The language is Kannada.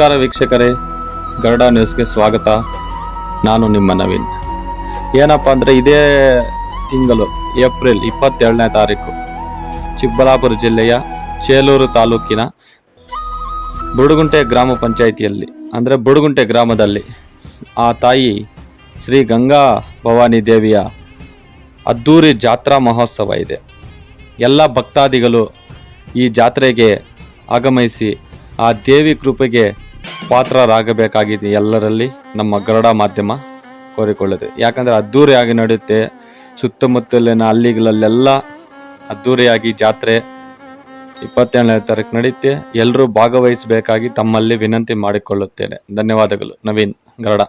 ನಮಸ್ಕಾರ ವೀಕ್ಷಕರೇ, ಗರುಡ ನ್ಯೂಸ್ಗೆ ಸ್ವಾಗತ. ನಾನು ನಿಮ್ಮ ನವೀನ್. ಏನಪ್ಪ ಅಂದರೆ ಇದೇ ತಿಂಗಳು, ಏಪ್ರಿಲ್ ಇಪ್ಪತ್ತೇಳನೇ ತಾರೀಕು. ಚಿಕ್ಕಬಳ್ಳಾಪುರ ಜಿಲ್ಲೆಯ ಚೇಲೂರು ತಾಲೂಕಿನ ಬುಡುಗುಂಟೆ ಗ್ರಾಮ ಪಂಚಾಯಿತಿಯಲ್ಲಿ, ಅಂದರೆ ಬುಡುಗುಂಟೆ ಗ್ರಾಮದಲ್ಲಿ ಆ ತಾಯಿ ಶ್ರೀ ಗಂಗಾ ಭವಾನಿ ದೇವಿಯ ಅದ್ಧೂರಿ ಜಾತ್ರಾ ಮಹೋತ್ಸವ ಇದೆ. ಎಲ್ಲ ಭಕ್ತಾದಿಗಳು ಈ ಜಾತ್ರೆಗೆ ಆಗಮಿಸಿ ಆ ದೇವಿ ಕೃಪೆಗೆ ಪಾತ್ರರಾಗಬೇಕಾಗಿದೆ ಎಲ್ಲರಲ್ಲಿ ನಮ್ಮ ಗರುಡ ಮಾಧ್ಯಮ ಕೋರಿಕೊಳ್ಳುತ್ತೆ. ಯಾಕಂದರೆ ಅದ್ದೂರಿಯಾಗಿ ನಡೆಯುತ್ತೆ. ಸುತ್ತಮುತ್ತಲಿನ ಹಳ್ಳಿಗಳಲ್ಲೆಲ್ಲ ಅದ್ದೂರಿಯಾಗಿ ಜಾತ್ರೆ ಇಪ್ಪತ್ತೇಳನೇ ತಾರೀಕು ನಡೆಯುತ್ತೆ. ಎಲ್ಲರೂ ಭಾಗವಹಿಸಬೇಕಾಗಿ ತಮ್ಮಲ್ಲಿ ವಿನಂತಿ ಮಾಡಿಕೊಳ್ಳುತ್ತೇನೆ. ಧನ್ಯವಾದಗಳು. ನವೀನ್ ಗರುಡ.